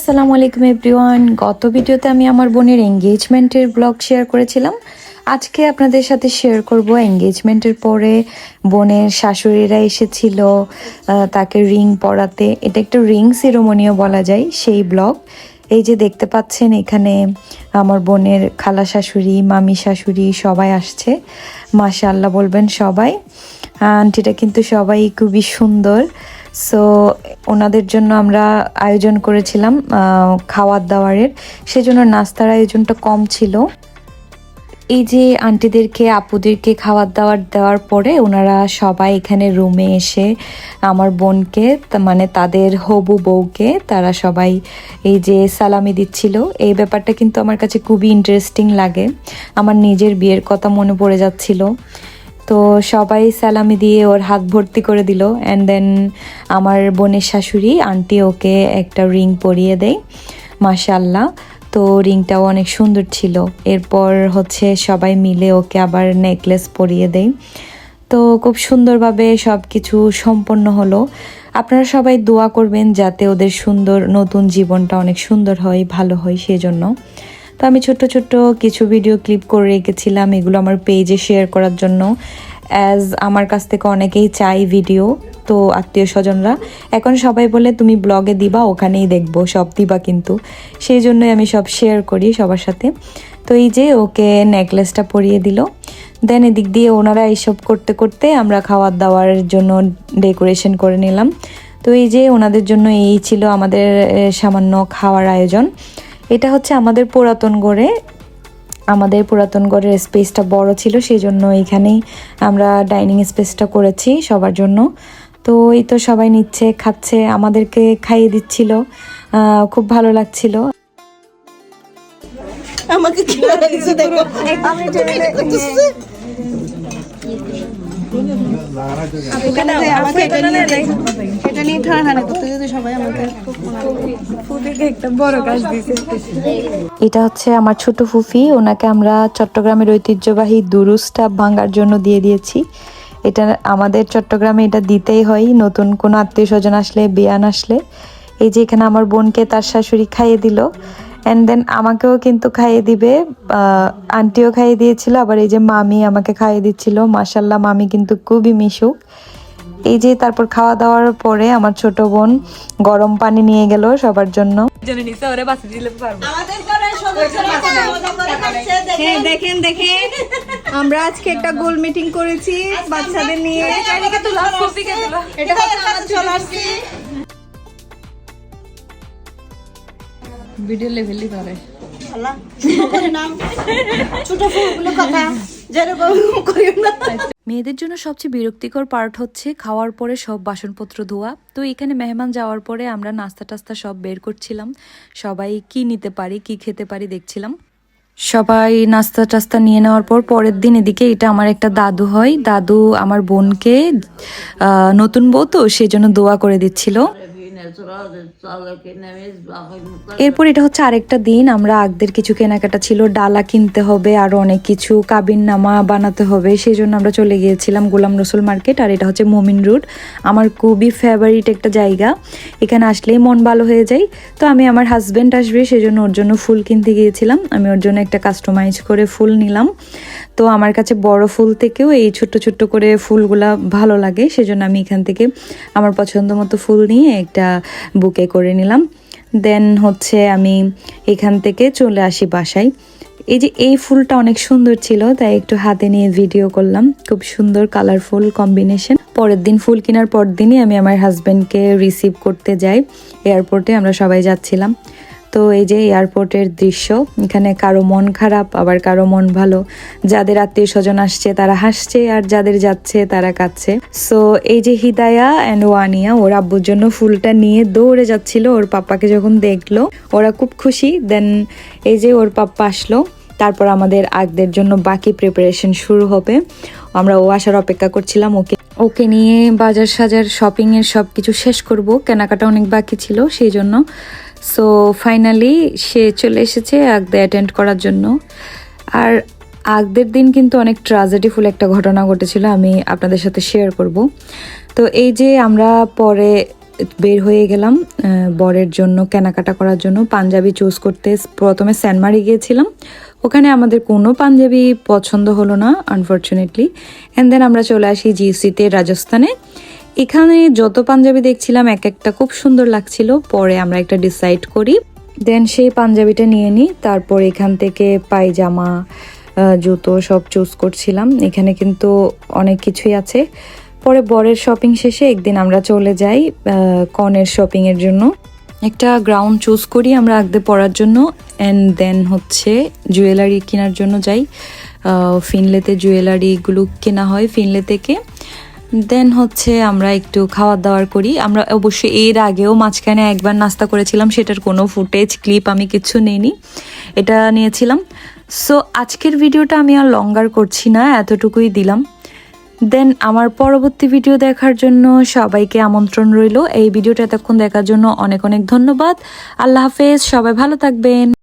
আসসালামু আলাইকুম এভরিওয়ান গত ভিডিওতে আমি আমার বোনের এঙ্গেজমেন্টের ব্লগ শেয়ার করেছিলাম। আজকে আপনাদের সাথে শেয়ার করব এঙ্গেজমেন্টের পরে বোনের শাশুড়িরা এসেছিল তাকে রিং পরাতে। এটা একটা রিং সেরেমনিও বলা যায়, সেই ব্লগ এই যে দেখতে পাচ্ছেন, এখানে আমার বোনের খালা শাশুড়ি, মামি শাশুড়ি সবাই আসছে। মাশাআল্লাহ বলবেন সবাই। আন্টিটা কিন্তু সবাই খুবই সুন্দর। সো ওনাদের জন্য আমরা আয়োজন করেছিলাম খাওয়ার দাওয়ারের। সেজন্য নাস্তার আয়োজনটা কম ছিল। এই যে আন্টিদেরকে, আপুদেরকে খাবার দাবার দেওয়ার পরে ওনারা সবাই এখানে রুমে এসে আমার বোনকে মানে তাদের হবু বউকে, তারা সবাই এই যে সালামি দিচ্ছিল। এই ব্যাপারটা কিন্তু আমার কাছে খুবই ইন্টারেস্টিং লাগে। আমার নিজের বিয়ের কথা মনে পড়ে যাচ্ছিল। তো সবাই সালামি দিয়ে ওর হাত ভর্তি করে দিল। অ্যান্ড দেন আমার বোনের শাশুড়ি, আন্টি ওকে একটা রিং পরিয়ে দেয় মাশাল্লাহ তো রিংটাও অনেক সুন্দর ছিল। এরপর হচ্ছে সবাই মিলে ওকে আবার নেকলেস পরিয়ে দেয়। তো খুব সুন্দরভাবে সব কিছু সম্পন্ন হলো। আপনারা সবাই দোয়া করবেন যাতে ওদের সুন্দর নতুন জীবনটা অনেক সুন্দর হয়, ভালো হয়, সেজন্য। তো আমি ছোট্ট ছোট্ট কিছু ভিডিও ক্লিপ করে রেখেছিলাম, এগুলো আমার পেজে শেয়ার করার জন্য। অ্যাজ আমার কাছ থেকে অনেকেই চাই ভিডিও তো আত্মীয় স্বজনরা। এখন সবাই বলে, তুমি ব্লগে দিবা, ওখানেই দেখব, সব দিবা কিন্তু। সেই জন্যই আমি সব শেয়ার করি সবার সাথে। তো এই যে ওকে নেকলেসটা পরিয়ে দিল। দেন এদিক দিয়ে ওনারা এইসব করতে করতে আমরা খাওয়ার দাওয়ার জন্য ডেকোরেশন করে নিলাম। তো এই যে ওনাদের জন্য এই ছিল আমাদের সামান্য খাওয়ার আয়োজন। এটা হচ্ছে আমাদের পুরাতন গড়ে। আমাদের পুরাতন গড়ের স্পেসটা বড় ছিল সেই জন্য এখানেই আমরা ডাইনিং স্পেসটা করেছি সবার জন্য। তো এই তো সবাই নিচ্ছে খাচ্ছে আমাদেরকে খাইয়ে দিচ্ছিল খুব ভালো লাগছিল। আমাকে কি লাগছে দেখো? আমি আমাকে এটা নিয়ে করতে যদি সবাই আমাকে এটা হচ্ছে আমার ছোট ফুফি ওনাকে আমরা চট্টগ্রামের ঐতিহ্যবাহী দুরুসটা ভাঙার জন্য দিয়ে দিয়েছি। এটা আমাদের চট্টগ্রামে এটা দিতেই হয় নতুন কোনো আত্মীয় স্বজন আসলে বিয়ান আসলে। এই যে এখানে আমার বোনকে তার শাশুড়ি খাইয়ে দিল। অ্যান্ড দেন আমাকেও কিন্তু খাইয়ে দিবে আহ, আন্টিও খাইয়ে দিয়েছিল আবার এই যে মামি আমাকে খাইয়ে দিচ্ছিল। মাসাল্লাহ মামি কিন্তু খুবই মিশুক। এই যে তারপর খাওয়া দাওয়ার পরে আমার ছোট বোন গরম পানি নিয়ে গেল সবার জন্য। দেখেন। দেখেন আমরা আজকে একটা গোল মিটিং করেছি বাচ্চাদের নিয়ে। ভিডিও লেভেলই নাম। ছোট ফুলগুলো কথা। না। মেয়েদের জন্য সবচেয়ে বিরক্তিকর পার্ট হচ্ছে খাওয়ার পরে সব বাসনপত্র ধোয়া। তো এখানে মেহমান যাওয়ার পরে আমরা নাস্তা টাস্তা সব বের করছিলাম। সবাই কি নিতে পারি, কি খেতে পারি দেখছিলাম। সবাই নাস্তা টাস্তা নিয়ে নেওয়ার পর পরের দিন এদিকে এটা আমার একটা দাদু হয়। দাদু আমার বোনকে নতুন বউ তো, সেই জন্য দোয়া করে দিচ্ছিল। এরপর এটা হচ্ছে আরেকটা দিন, আমরা আগদের কিছু কেনাকাটা ছিল, ডালা কিনতে হবে, আরও অনেক কিছু কাবিন নামা বানাতে হবে সেই জন্য আমরা চলে গিয়েছিলাম গোলাম রসুল মার্কেট, আর এটা হচ্ছে মোমিন রোড আমার খুবই ফেভারিট একটা জায়গা। এখানে আসলেই মন ভালো হয়ে যায়, তো আমি আমার হাজব্যান্ড আসবে সেই জন্য ওর জন্য ফুল কিনতে গিয়েছিলাম, আমি ওর জন্য একটা কাস্টমাইজ করে ফুল নিলাম। তো আমার কাছে বড় ফুল থেকেও এই ছোট্ট ছোট্ট করে ফুলগুলা ভালো লাগে, সেজন্য আমি এখান থেকে আমার পছন্দ মতো ফুল নিয়ে একটা বুকে করে নিলাম। দেন হচ্ছে আমি এখান থেকে চলে আসি বাসায়। এই যে এই ফুলটা অনেক সুন্দর ছিল, তাই একটু হাতে নিয়ে ভিডিও করলাম। খুব সুন্দর কালারফুল কম্বিনেশন পরের দিন ফুল কেনার পর দিনই আমি আমার হাজব্যান্ডকে রিসিভ করতে যাই। এয়ারপোর্টে আমরা সবাই যাচ্ছিলাম। তো এই যে এয়ারপোর্টের দৃশ্য, এখানে কারও মন খারাপ, আবার কারও মন ভালো। যাদের আত্মীয় স্বজন আসছে, তারা হাসছে, আর যাদের যাচ্ছে, তারা কাঁদছে। সো এই যে হিদায়া অ্যান্ড ওয়ানিয়া, ওর আব্বুর জন্য ফুলটা নিয়ে দৌড়ে যাচ্ছিল। ওর পাপ্পাকে যখন দেখল, ওরা খুব খুশি। দেন এই যে ওর পাপ্পা আসলো, তারপর আমাদের আগদের জন্য বাকি প্রিপারেশন শুরু হবে। আমরা ও আসার অপেক্ষা করছিলাম, ওকে ওকে নিয়ে বাজার সাজার শপিংয়ের সব কিছু শেষ করব। কেনাকাটা অনেক বাকি ছিল, সেই জন্য সো ফাইনালি সে চলে এসেছে আগদে অ্যাটেন্ড করার জন্য। আর আগদের দিন কিন্তু অনেক ট্রাজেডিফুল একটা ঘটনা ঘটেছিল, আমি আপনাদের সাথে শেয়ার করব। তো এই যে আমরা পরে বের হয়ে গেলাম বরের জন্য, কেনাকাটা করার জন্য, পাঞ্জাবি চুজ করতে প্রথমে স্যানমারি গিয়েছিলাম। ওখানে আমাদের কোনো পাঞ্জাবি পছন্দ হলো না আনফর্চুনেটলি অ্যান্ড দেন আমরা চলে আসি জিসিতে রাজস্থানে। এখানে যত পাঞ্জাবি দেখছিলাম, এক একটা খুব সুন্দর লাগছিল। পরে আমরা একটা ডিসাইড করি। দেন সেই পাঞ্জাবিটা নিয়ে নিই। তারপর এখান থেকে পায়জামা জুতো সব চুজ করছিলাম। এখানে কিন্তু অনেক কিছুই আছে। পরে বরের শপিং শেষে একদিন আমরা চলে যাই কনের শপিং এর জন্য। একটা গ্রাউন্ড চুজ করি আমরা আগতে পরার জন্য। অ্যান্ড দেন হচ্ছে জুয়েলারি কেনার জন্য যাই। ফিনলেতে জুয়েলারিগুলো কেনা হয় ফিনলে থেকে। দেন হচ্ছে আমরা একটু খাওয়া দাওয়ার করি। আমরা অবশ্যই এর আগেও মাঝখানে একবার নাস্তা করেছিলাম, সেটার কোনো ফুটেজ ক্লিপ আমি কিছু নেইনি। এটা নিয়েছিলাম। সো আজকের ভিডিওটা আমি আর লঙ্গার করছি না, এতটুকুই দিলাম। দেন আমার পরবর্তী ভিডিও দেখার জন্য সবাইকে আমন্ত্রণ রইল। এই ভিডিওটা এতক্ষণ দেখার জন্য অনেক অনেক ধন্যবাদ। আল্লাহ হাফেজ, সবাই ভালো থাকবেন।